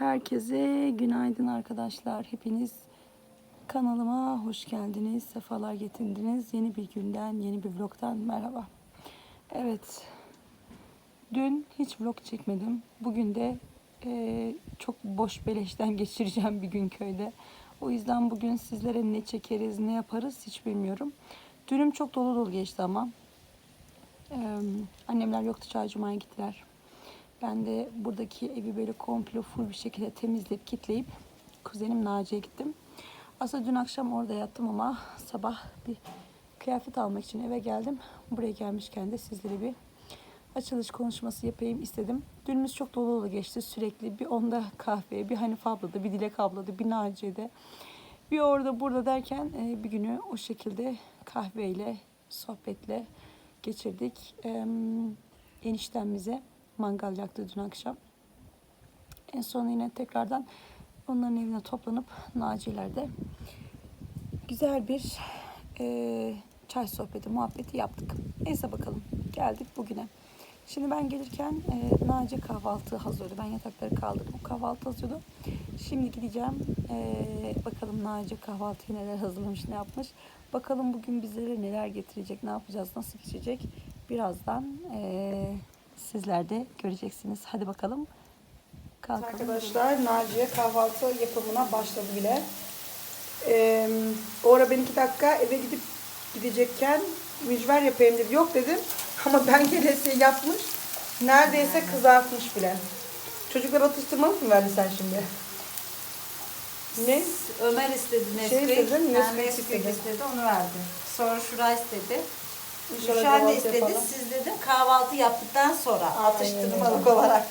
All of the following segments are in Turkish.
Herkese günaydın arkadaşlar. Hepiniz kanalıma hoş geldiniz. Sefalar getirdiniz. Yeni bir günden, yeni bir vlogtan merhaba. Evet. Dün hiç vlog çekmedim. Bugün de eee, çok boş beleşten geçireceğim bir gün köyde. O yüzden bugün sizlere ne çekeriz, ne yaparız hiç bilmiyorum. Dünüm çok dolu dolu geçti ama. Eee, annemler yoktu çaycumaya gittiler. Ben de buradaki evi böyle komple full bir şekilde temizleyip kitleyip kuzenim Naci'ye gittim. Aslında dün akşam orada yattım ama sabah bir kıyafet almak için eve geldim. Buraya gelmişken de sizlere bir açılış konuşması yapayım istedim. Dünümüz çok dolu dolu geçti. Sürekli bir onda kahve, bir Hanife ablada, bir Dilek ablada, bir Naciye'de. Bir orada burada derken e, bir günü o şekilde kahveyle, sohbetle geçirdik. Em, eniştemize mangal yaktı dün akşam. En son yine tekrardan onların evine toplanıp Naciye'lerde güzel bir e, çay sohbeti, muhabbeti yaptık. Neyse bakalım geldik bugüne. Şimdi ben gelirken e, Naci kahvaltı hazırladı. Ben yatakları kaldırdım. O kahvaltı hazırladı. Şimdi gideceğim. E, bakalım Naci kahvaltıyı neler hazırlamış, ne yapmış. Bakalım bugün bizlere neler getirecek, ne yapacağız, nasıl geçecek. Birazdan e, sizler de göreceksiniz. Hadi bakalım. Kalkalım. Arkadaşlar Naciye kahvaltı yapımına başladı bile. Ee, o ara ben iki dakika eve gidip gidecekken mücver yapayım dedi. Yok dedim. Ama ben gelesiye yapmış. Neredeyse kızartmış bile. Çocuklar atıştırmalık mı verdi sen şimdi? Ne? Ömer istedi Şey Nesquik. istedi, Ben Nesquik Nesquik istedi. istedi. onu verdi. Sonra Şura istedi. İnşallah Gülşen de kahvaltı istedi. yapalım. Siz dedim kahvaltı yaptıktan sonra Aynen atıştırmalık öyle. olarak.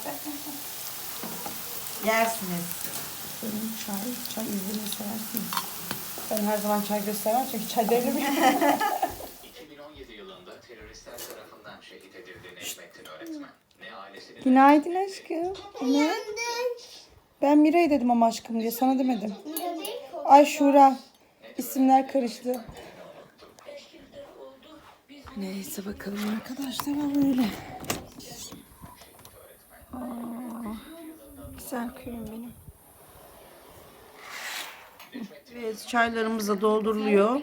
Yersiniz. Benim çay, çay izlemeyi seversiniz. Ben her zaman çay göstermem çünkü çay devrimiyim. 2017 yılında teröristler tarafından şehit edildi Necmettin öğretmen. Ne ailesinin Günaydın aşkım. Ne? Ben Miray dedim ama aşkım diye sana demedim. Ay Şura. İsimler karıştı. Neyse bakalım arkadaşlar böyle. Aa, güzel köyüm benim. Evet çaylarımız da dolduruluyor.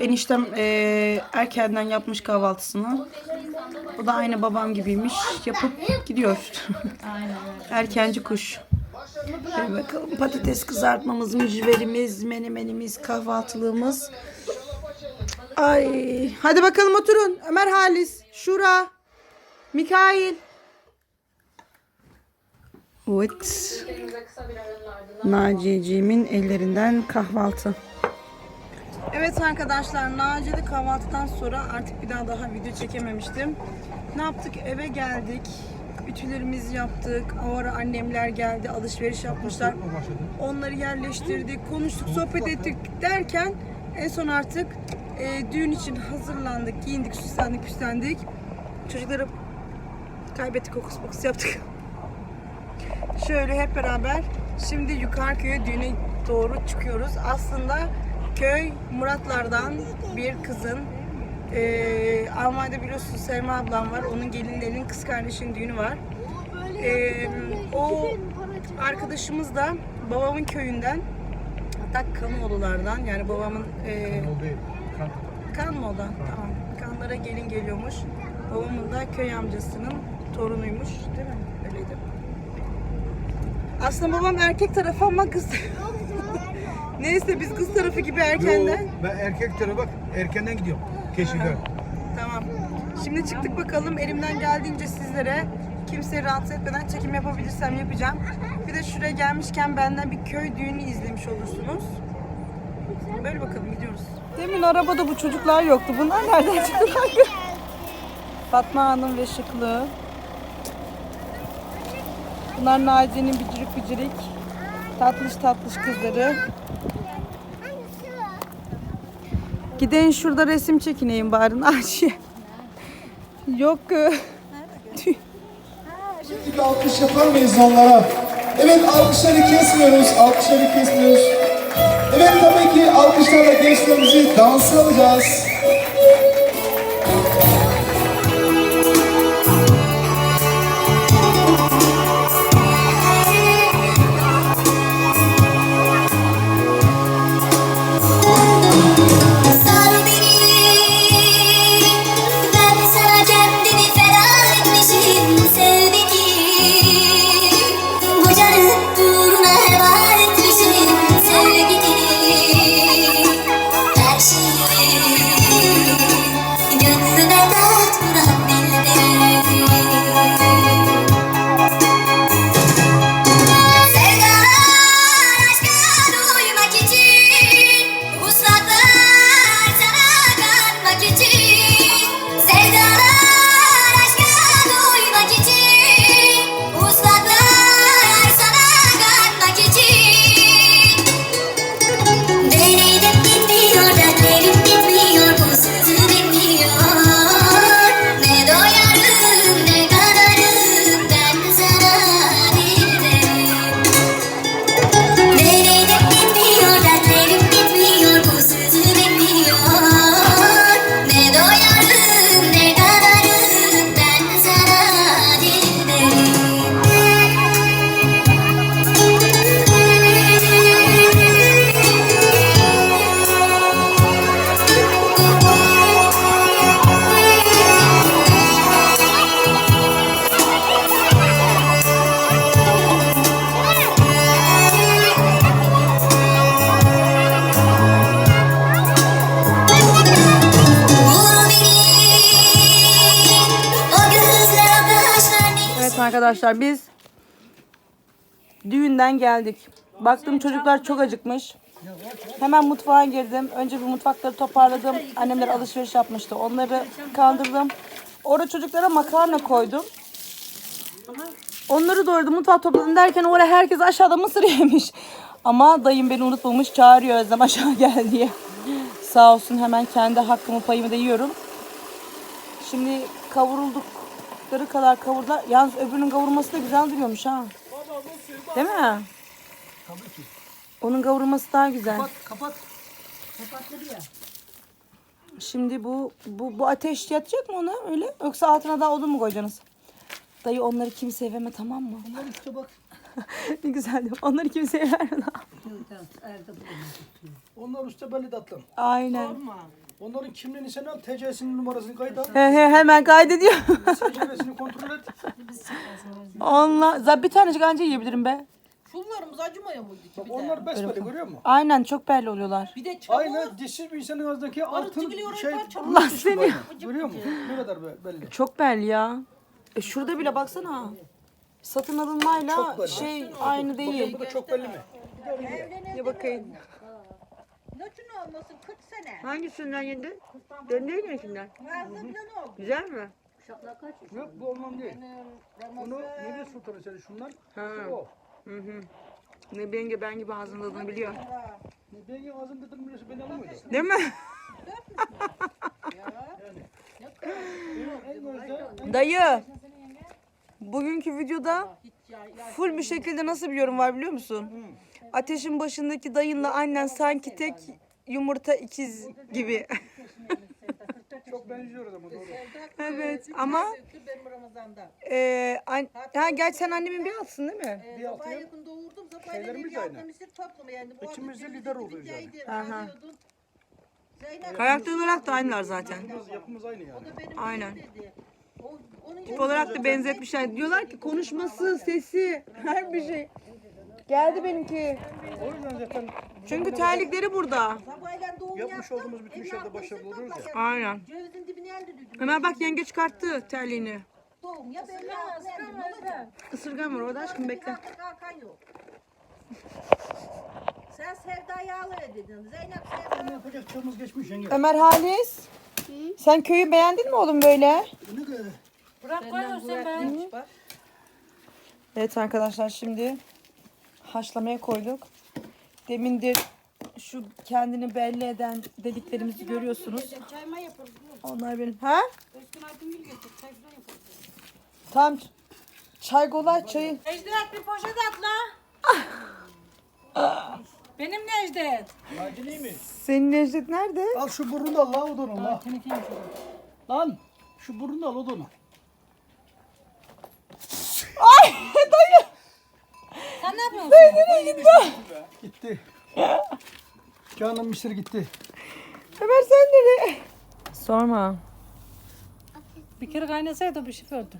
Eniştem eee, erkenden yapmış kahvaltısını. O da aynı babam gibiymiş. Yapıp gidiyor. Erkenci kuş. Şöyle bakalım patates kızartmamız, mücverimiz, menemenimiz, kahvaltılığımız. Ay, hadi bakalım oturun. Ömer Halis, Şura, Mikail. Evet. Naciyeciğimin ellerinden kahvaltı. Evet arkadaşlar Naciye'de kahvaltıdan sonra artık bir daha daha video çekememiştim. Ne yaptık? Eve geldik. Ütülerimizi yaptık. O ara annemler geldi. Alışveriş yapmışlar. Onları yerleştirdik. Konuştuk, sohbet ettik derken en son artık e, düğün için hazırlandık. Giyindik, süslendik, püslendik. Çocukları kaybettik, kokus pokus yaptık. Şöyle hep beraber şimdi yukarı köye düğüne doğru çıkıyoruz. Aslında köy Muratlardan bir kızın eee Almanya'da biliyorsunuz Selma ablam var. Onun gelinlerinin kız kardeşinin düğünü var. Eee, o arkadaşımız da babamın köyünden hatta Kanoğlulardan yani babamın eee Kan mı o da? Tamam. Kanlara gelin geliyormuş. Babamın da köy amcasının torunuymuş. Değil mi? Öyleydi. Aslında babam erkek tarafı ama kız Neyse biz kız tarafı gibi erkenden. Yo, ben erkek tarafı bak erkenden gidiyorum. Keşifler. Tamam. Şimdi çıktık bakalım elimden geldiğince sizlere kimseyi rahatsız etmeden çekim yapabilirsem yapacağım. Bir de şuraya gelmişken benden bir köy düğünü izlemiş olursunuz. Böyle bakalım. Demin arabada bu çocuklar yoktu. Bunlar nereden çıktılar? Fatma Hanım ve Şıklı. Bunlar Naciye'nin bicirik bicirik tatlış tatlış kızları. Gidin şurada resim çekineyim bari Naciye. Yok. e, Bir alkış yapar mıyız onlara? Evet alkışları kesmiyoruz, alkışları kesmiyoruz. Evet tabii ki alkışlarla gençlerimizi dansa alacağız. Arkadaşlar biz düğünden geldik. Baktım çocuklar çok acıkmış. Hemen mutfağa girdim. Önce bir mutfakları toparladım. Annemler alışveriş yapmıştı. Onları kaldırdım. Orada çocuklara makarna koydum. Onları doğradım mutfağa topladım derken oraya herkes aşağıda mısır yemiş. Ama dayım beni unutmamış çağırıyor Özlem aşağı gel diye. Sağ olsun hemen kendi hakkımı payımı da yiyorum. Şimdi kavruldukları kadar kavurdular. Yalnız öbürünün kavurması da güzel duruyormuş ha. Değil mi? Tabii ki. Onun kavurması daha güzel. Kapat kapat. Şimdi bu bu bu ateş yatacak mı ona öyle? Yoksa altına daha odun mu koyacaksınız? Dayı onları kimseye verme tamam mı? Bunlar işte bak. ne güzel mi? Onları kimseye verme. Onlar üstte belli tatlım. Aynen. Onların kimliğini sen al, TC'sinin numarasını kayıt al. He he hemen kaydediyor. SCV'sini kontrol et. Onlar zaten bir tanecik anca yiyebilirim be. Şunlarımız acımaya mıydı ki Bak bir de? onlar besbelli görüyor musun? Aynen çok belli oluyorlar. Bir de çabuk. Aynı dişsiz bir insanın ağzındaki altın çıkıyor, şey. parça. Allah seni. Görüyor musun? Ne kadar be- belli. Çok belli ya. E şurada bile baksana. Satın alınmayla belli. şey aynı değil. Bu da çok belli mi? Ya bakayım. Ne şunu almasın 40 sene. Hangisinden yedin? Döndüğü gününden. Ağzımdan oldu. Güzel mi? Yok bu olmam değil. Bunu nereye sultanı seni şundan? Ha. O. Hı hı. Ne benge ben gibi hazırladığını biliyor. Ben ağzım dedim biliyorsun beni alamıyordu. Değil mi? En gözde Dayı. Bugünkü videoda full bir şekilde nasıl bir yorum var biliyor musun? Ateşin başındaki dayınla annen sanki tek yumurta ikiz gibi. çok benziyoruz ama doğru. evet ama Benim Ramazan'da. e, an, ha, gerçi sen annemin bir altsın değil mi? Ee, sabah yakın doğurdum. Sabah Şeylerimiz benim aynı. mısır toplama yani. Bu İkimiz de arada lider oluyoruz yani. Aha. Zeynep Karakter olarak da aynılar zaten. Yapımız aynı yani. da benim Aynen. dedi. O, onun Tip olarak da benzetmişler. Diyorlar ki konuşması, sesi, her bir şey. Geldi benimki. O yüzden zaten Çünkü terlikleri burada. Sabahleyin doğum Yapmış yaptım. olduğumuz bütün Evin işlerde başarılı oluyoruz ya. Aynen. Cevizin dibini elde dedim. Hemen bak yenge çıkarttı terliğini. Doğum ya ben yaptım. Ne olacak? Isırgan var orada aşkım bekle. Artık Hakan yok. Sen Sevda'yı alır dedin. Zeynep Sevda. yapacak çağımız geçmiş yenge. Ömer Halis. Sen köyü beğendin mi oğlum böyle? Ne kadar? Bırak koyuyorsun ben. Bak. Evet arkadaşlar şimdi haşlamaya koyduk. Demindir şu kendini belli eden dediklerimizi görüyorsunuz. Çayma yapalım. Onlar benim. Ha? Özgün Aydın gelecek. Çay falan yapalım. Tam çay kolay çayı. Necdet bir poşet atla. Benim Necdet. Acili mi? Senin Necdet nerede? Al şu burunu al lan odunu lan. Lan şu burunu al odunu. Ay dayı. Sen ne yapıyorsun? Gitti. Canan Mısır gitti. Ömer sen nereye? Sorma. Bir kere kaynasaydı bir şey öldü.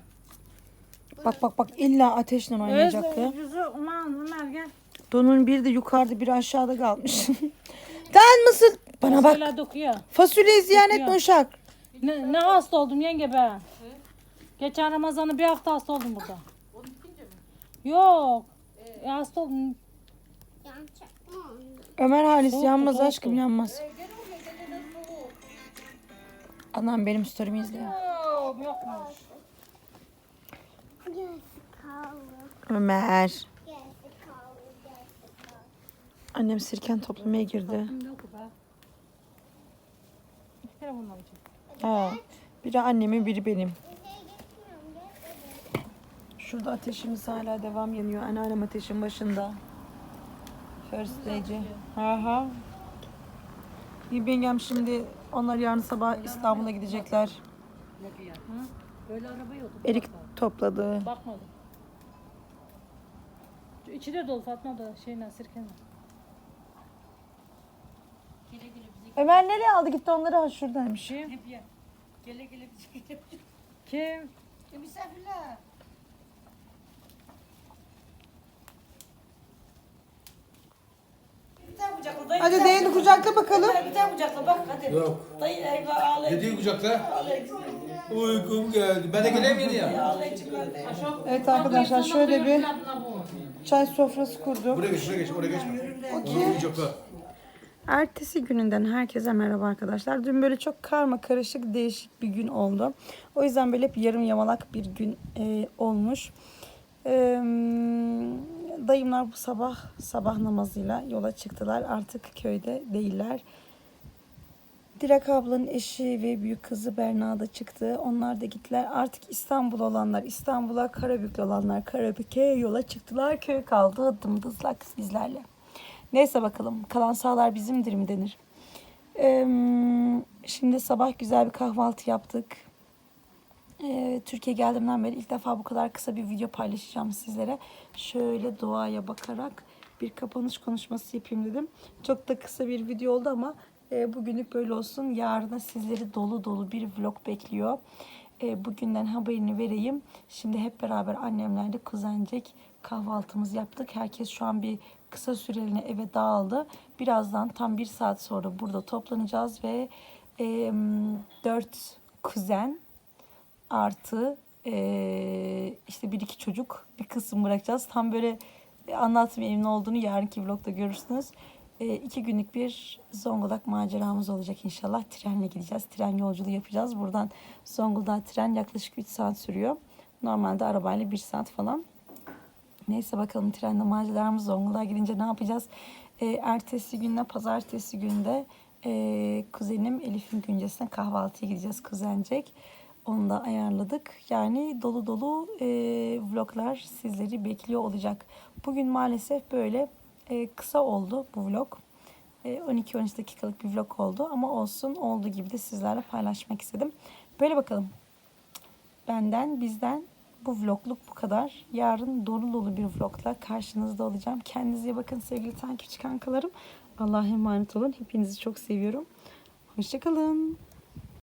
Bak bak bak illa ateşle oynayacaktı. Yüzü aman Ömer gel. Donun biri de yukarıda biri aşağıda kalmış. Tan mısın? Bana bak. Dokuyor. Fasulye ziyan etme uşak. Ne, ne hasta oldum yenge be. Geçen Ramazan'ı bir hafta hasta oldum burada. Yok. Hasta oldum. Ömer Halis yanmaz aşkım yanmaz. Anam benim story'mi. Yok yokmuş. Ömer. Annem sirken toplamaya girdi. Yok be. Bunun alacağım. Ha. Biri annemin biri benim. Şurada ateşimiz hala devam yanıyor. Anneannem ateşin başında. First stage. Aha. Yengem şimdi onlar yarın sabah İstanbul'a gidecekler. Böyle araba yok. Erik topladı. Bakmadım. Şu İçi de dolu Fatma da şeyle sirkeyle. Ömer nereye aldı gitti onları ha şuradaymış. Kim? Gele gele Kim? Misafirler. Hadi değini kucakla bakalım. Bir tane kucakla bak hadi. Yok. Dayı eyvah ağlayın. Dediği kucakta. Uykum geldi. Ben de yeni ya. Evet arkadaşlar şöyle bir çay sofrası kurduk. Buraya geç, buraya geç, oraya geçme. Çok var. Ertesi gününden herkese merhaba arkadaşlar. Dün böyle çok karma karışık değişik bir gün oldu. O yüzden böyle hep yarım yamalak bir gün e, olmuş. E, dayımlar bu sabah sabah namazıyla yola çıktılar. Artık köyde değiller. Dilek ablanın eşi ve büyük kızı Berna da çıktı. Onlar da gittiler. Artık İstanbul olanlar İstanbul'a, Karabük'te olanlar Karabük'e yola çıktılar. Köy kaldı dımdızlak bizlerle. Neyse bakalım. Kalan sağlar bizimdir mi denir. Ee, şimdi sabah güzel bir kahvaltı yaptık. Ee, Türkiye geldiğimden beri ilk defa bu kadar kısa bir video paylaşacağım sizlere. Şöyle doğaya bakarak bir kapanış konuşması yapayım dedim. Çok da kısa bir video oldu ama e, bugünlük böyle olsun. Yarına sizleri dolu dolu bir vlog bekliyor. E, bugünden haberini vereyim. Şimdi hep beraber annemlerle kuzencek kahvaltımızı yaptık. Herkes şu an bir kısa süreliğine eve dağıldı. Birazdan tam bir saat sonra burada toplanacağız ve e, dört kuzen artı eee, işte bir iki çocuk bir kısım bırakacağız. Tam böyle anlatmayayım ne olduğunu yarınki vlogda görürsünüz. Eee iki günlük bir Zonguldak maceramız olacak inşallah. Trenle gideceğiz. Tren yolculuğu yapacağız. Buradan Zonguldak tren yaklaşık 3 saat sürüyor. Normalde arabayla 1 saat falan. Neyse bakalım trende maceramız Zonguldak'a gidince ne yapacağız? Ee, ertesi günde pazartesi günde e, kuzenim Elif'in güncesine kahvaltıya gideceğiz kuzencek. Onu da ayarladık. Yani dolu dolu e, vloglar sizleri bekliyor olacak. Bugün maalesef böyle e, kısa oldu bu vlog. E, 12-13 dakikalık bir vlog oldu ama olsun olduğu gibi de sizlerle paylaşmak istedim. Böyle bakalım. Benden, bizden bu vlogluk bu kadar. Yarın dolu dolu bir vlogla karşınızda olacağım. Kendinize bakın sevgili takipçi kankalarım. Allah'a emanet olun. Hepinizi çok seviyorum. Hoşçakalın.